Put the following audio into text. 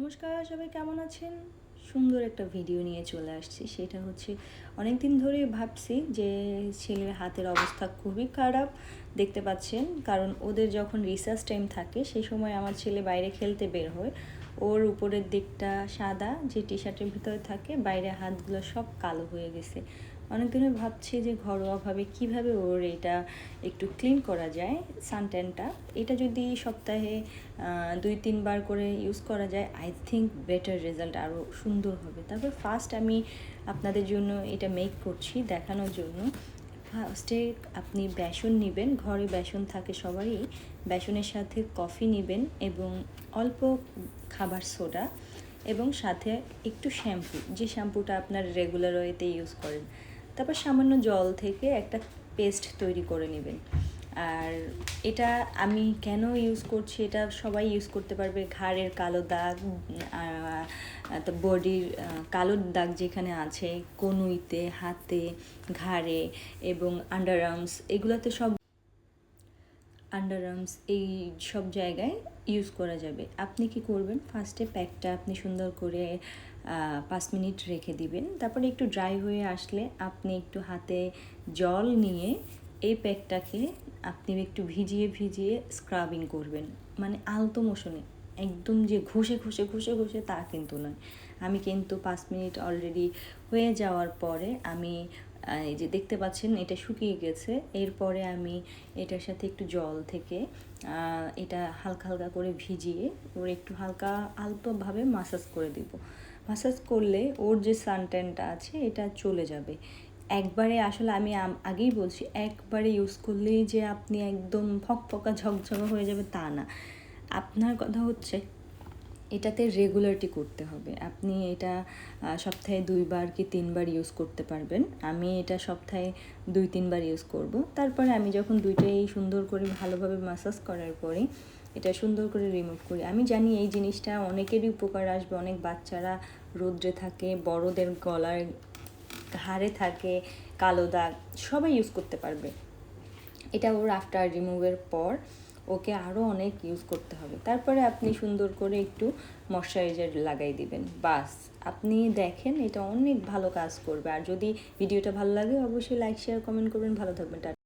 নমস্কার, সবাই কেমন আছেন? সুন্দর একটা ভিডিও নিয়ে চলে আসছি। সেটা হচ্ছে অনেক দিন ধরে ভাবছি যে ছেলের হাতের অবস্থা খুবই খারাপ, দেখতে পাচ্ছেন? কারণ ওদের যখন রিসার্চ টাইম থাকে, সেই সময় আমার ছেলে বাইরে খেলতে বের হয়। ওর উপরের দিকটা সাদা, যে টি শার্টের ভিতরে থাকে বাইরে হাতগুলো সব কালো হয়ে গেছে। অনেক দিনে ভাবছি যে ঘরোয়াভাবে কীভাবে ওর এটা একটু ক্লিন করা যায় সানট্যানটা এটা যদি সপ্তাহে দুই, তিনবার করে ইউজ করা যায় আই থিঙ্ক বেটার রেজাল্ট আরও সুন্দর হবে। তারপর ফার্স্ট আমি আপনাদের জন্য এটা মেক করছি, দেখানোর জন্য। ফার্স্টে আপনি বেসন নেবেন, ঘরে বেসন থাকে সবারই, বেসনের সাথে কফি নেবেন এবং অল্প খাবার সোডা এবং সাথে একটু শ্যাম্পু, যে শ্যাম্পুটা আপনার রেগুলার ওয়েতে ইউজ করেন। তারপর সামান্য জল থেকে একটা পেস্ট তৈরি করে নেবেন। আর এটা আমি কেন ইউজ করছি এটা সবাই ইউজ করতে পারবে। ঘাড়ের কালো দাগ বডির কালো দাগ যেখানে আছে, কনুইতে, হাতে, ঘাড়ে এবং আন্ডার আর্মস এগুলোতে সব আন্ডার আর্মস এই সব জায়গায় ইউজ করা যাবে। আপনি কি করবেন? ফার্স্টে প্যাকটা আপনি সুন্দর করে পাঁচ মিনিট রেখে দিবেন। তারপরে একটু ড্রাই হয়ে আসলে আপনি একটু হাতে জল নিয়ে এই প্যাকটাকে আপনি একটু ভিজিয়ে ভিজিয়ে স্ক্রাবিং করবেন। মানে আলতো মোশনে। একদম যে ঘষে ঘষে ঘষে ঘষে তা কিন্তু নয়। আমি কিন্তু পাঁচ মিনিট অলরেডি হয়ে যাওয়ার পরে আমি এই যে দেখতে পাচ্ছেন এটা শুকিয়ে গেছে। এরপরে আমি এটার সাথে একটু জল থেকে এটা হালকা হালকা করে ভিজিয়ে ওর একটু হালকা আলতোভাবে মাসাজ করে দিব। মাসাজ করলে ওর যে সানট্যানটা আছে, এটা চলে যাবে। একবারে আসলে আমি আগেই বলছি, একবারে ইউজ করলেই যে আপনি একদম ফকফকা, ঝকঝকে হয়ে যাবে তা না। আপনার কথা হচ্ছে, এটাতে রেগুলারটি করতে হবে। আপনি এটা সপ্তাহে দুইবার কি তিনবার ইউজ করতে পারবেন। আমি এটা সপ্তাহে দুই, তিনবার ইউজ করব। তারপরে আমি যখন দুইটাই সুন্দর করে ভালোভাবে মাসাজ করার পরে, এটা সুন্দর করে রিমুভ করি। আমি জানি এই জিনিসটা অনেকেরই উপকার আসবে, অনেক বাচ্চারা রোদ্রে থাকে, বড়দের গলার ঘাড়ে থাকে, কালো দাগ, সবাই ইউজ করতে পারবে। এটা ওর আফটার রিমুভের পর ওকে আরও অনেক ইউজ করতে হবে। তারপরে আপনি সুন্দর করে একটু ময়শ্চারাইজার লাগাই দিবেন। বাস, আপনি দেখেন এটা অনেক ভালো কাজ করবে। আর যদি ভিডিওটা ভালো লাগে, অবশ্যই লাইক শেয়ার কমেন্ট করবেন। ভালো থাকবেন